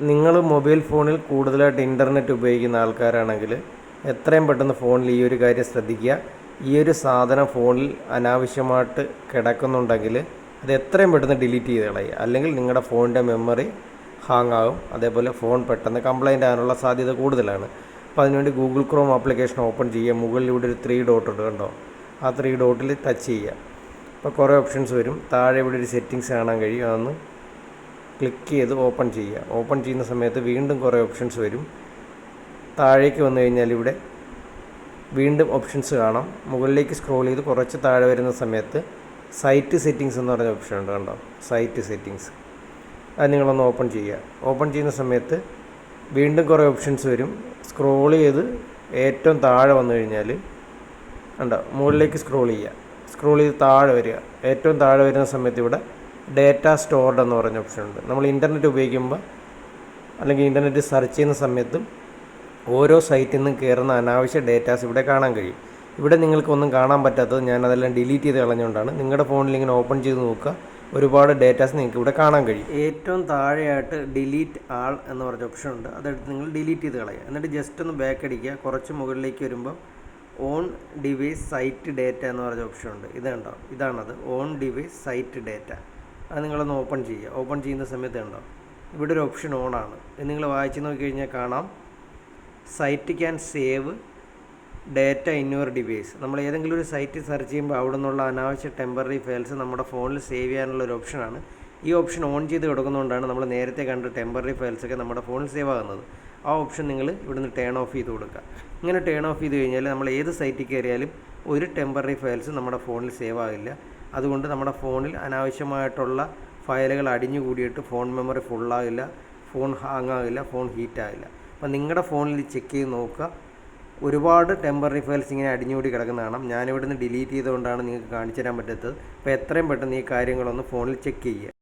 നിങ്ങൾ മൊബൈൽ ഫോണിൽ കൂടുതലായിട്ട് ഇന്റർനെറ്റ് ഉപയോഗിക്കുന്ന ആൾക്കാരാണെങ്കിൽ എത്രയും പെട്ടെന്ന് ഫോണിൽ ഈ ഒരു കാര്യം ശ്രദ്ധിക്കുക. ഈ ഒരു സാധനം ഫോണിൽ അനാവശ്യമായിട്ട് കിടക്കുന്നുണ്ടെങ്കിൽ അത് എത്രയും പെട്ടെന്ന് ഡിലീറ്റ് ചെയ്ത് കളയുക. അല്ലെങ്കിൽ നിങ്ങളുടെ ഫോണിന്റെ മെമ്മറി ഹാങ് ആകും അതേപോലെ ഫോൺ പെട്ടെന്ന് കംപ്ലൈന്റ് ആകാനുള്ള സാധ്യത കൂടുതലാണ്. അപ്പോൾ അതിനുവേണ്ടി ഗൂഗിൾ ക്രോം ആപ്ലിക്കേഷൻ ഓപ്പൺ ചെയ്യുക. മുകളിൽ ഇവിടെ ഒരു ത്രീ ഡോട്ട് ഉണ്ട് കണ്ടോ? ആ ത്രീ ഡോട്ടിൽ ടച്ച് ചെയ്യുക. അപ്പോൾ കുറേ ഓപ്ഷൻസ് വരും. താഴെ ഇവിടെ ഒരു സെറ്റിങ്സ് കാണാൻ കഴിയും. അതൊന്ന് ക്ലിക്ക് ചെയ്ത് ഓപ്പൺ ചെയ്യുക. ഓപ്പൺ ചെയ്യുന്ന സമയത്ത് വീണ്ടും കുറേ ഓപ്ഷൻസ് വരും. താഴേക്ക് വന്നു കഴിഞ്ഞാൽ ഇവിടെ വീണ്ടും ഓപ്ഷൻസ് കാണാം. മുകളിലേക്ക് സ്ക്രോൾ ചെയ്ത് കുറച്ച് താഴെ വരുന്ന സമയത്ത് സൈറ്റ് സെറ്റിങ്സ് എന്ന് പറഞ്ഞ ഓപ്ഷൻ ഉണ്ട് കണ്ടോ? സൈറ്റ് സെറ്റിങ്സ് അത് നിങ്ങളൊന്ന് ഓപ്പൺ ചെയ്യുക. ഓപ്പൺ ചെയ്യുന്ന സമയത്ത് വീണ്ടും കുറേ ഓപ്ഷൻസ് വരും. സ്ക്രോൾ ചെയ്ത് ഏറ്റവും താഴെ വന്നു കഴിഞ്ഞാൽ കണ്ടോ? മുകളിലേക്ക് സ്ക്രോൾ ചെയ്യുക. സ്ക്രോൾ ചെയ്ത് താഴെ വരിക. ഏറ്റവും താഴെ വരുന്ന സമയത്ത് ഇവിടെ ഡേറ്റ സ്റ്റോർഡ് എന്ന് പറഞ്ഞ ഓപ്ഷൻ ഉണ്ട്. നമ്മൾ ഇന്റർനെറ്റ് ഉപയോഗിക്കുമ്പോൾ അല്ലെങ്കിൽ ഇന്റർനെറ്റ് സെർച്ച് ചെയ്യുന്ന സമയത്തും ഓരോ സൈറ്റിൽ നിന്നും കയറുന്ന അനാവശ്യ ഡേറ്റാസ് ഇവിടെ കാണാൻ കഴിയും. ഇവിടെ നിങ്ങൾക്കൊന്നും കാണാൻ പറ്റാത്തത് ഞാൻ അതെല്ലാം ഡിലീറ്റ് ചെയ്ത് കളഞ്ഞുകൊണ്ടാണ്. നിങ്ങളുടെ ഫോണിൽ ഇങ്ങനെ ഓപ്പൺ ചെയ്ത് നോക്കുക. ഒരുപാട് ഡേറ്റാസ് നിങ്ങൾക്ക് ഇവിടെ കാണാൻ കഴിയും. ഏറ്റവും താഴെയായിട്ട് ഡിലീറ്റ് ആൾ എന്ന് പറഞ്ഞ ഓപ്ഷൻ ഉണ്ട്. അതെടുത്ത് നിങ്ങൾ ഡിലീറ്റ് ചെയ്ത് കളയുക. എന്നിട്ട് ജസ്റ്റ് ഒന്ന് ബാക്ക് അടിക്കുക. കുറച്ച് മുകളിലേക്ക് വരുമ്പോൾ ഓൺ ഡിവൈസ് സൈറ്റ് ഡേറ്റ എന്ന് പറഞ്ഞ ഓപ്ഷൻ ഉണ്ട്. ഇത് കണ്ടോ? ഇതാണത്. ഓൺ ഡിവൈസ് സൈറ്റ് ഡേറ്റ അത് നിങ്ങളൊന്ന് ഓപ്പൺ ചെയ്യുക. ഓപ്പൺ ചെയ്യുന്ന സമയത്ത് ഉണ്ടോ ഇവിടെ ഒരു ഓപ്ഷൻ ഓൺ ആണ്. ഇത് നിങ്ങൾ വായിച്ച് നോക്കി കഴിഞ്ഞാൽ കാണാം. Site can save data in your device നമ്മൾ ഏതെങ്കിലും ഒരു സൈറ്റ് സെർച്ച് ചെയ്യുമ്പോൾ അവിടെ നിന്നുള്ള അനാവശ്യ ടെമ്പററി ഫയൽസ് നമ്മുടെ ഫോണിൽ സേവ് ചെയ്യാനുള്ള ഒരു ഓപ്ഷനാണ് ഈ ഓപ്ഷൻ ഓൺ ചെയ്ത് കൊടുക്കുന്നതുകൊണ്ടാണ് നമ്മൾ നേരത്തെ കണ്ട ടെമ്പററി ഫയൽസൊക്കെ നമ്മുടെ ഫോണിൽ സേവ് ആകുന്നത്. ആ ഓപ്ഷൻ നിങ്ങൾ ഇവിടുന്ന് ടേൺ ഓഫ് ചെയ്ത് കൊടുക്കുക. ഇങ്ങനെ ടേൺ ഓഫ് ചെയ്ത് കഴിഞ്ഞാൽ നമ്മൾ ഏത് സൈറ്റിൽ കയറിയാലും ഒരു ടെമ്പററി ഫയൽസ് നമ്മുടെ ഫോണിൽ സേവ് ആകില്ല. അതുകൊണ്ട് നമ്മുടെ ഫോണിൽ അനാവശ്യമായിട്ടുള്ള ഫയലുകൾ അടിഞ്ഞു കൂടിയിട്ട് ഫോൺ മെമ്മറി ഫുള്ളാകില്ല ഫോൺ ഹാങ് ആകില്ല ഫോൺ ഹീറ്റാകില്ല. അപ്പം നിങ്ങളുടെ ഫോണിൽ ചെക്ക് ചെയ്ത് നോക്കുക. ഒരുപാട് ടെമ്പററി ഫയൽസ് ഇങ്ങനെ അടിഞ്ഞുകൂടി കിടക്കുന്ന കാണാം. ഞാനിവിടെ നിന്ന് ഡിലീറ്റ് ചെയ്തുകൊണ്ടാണ് നിങ്ങൾക്ക് കാണിച്ചു തരാൻ പറ്റാത്തത്. അപ്പോൾ എത്രയും പെട്ടെന്ന് ഈ കാര്യങ്ങളൊന്ന് ഫോണിൽ ചെക്ക് ചെയ്യുക.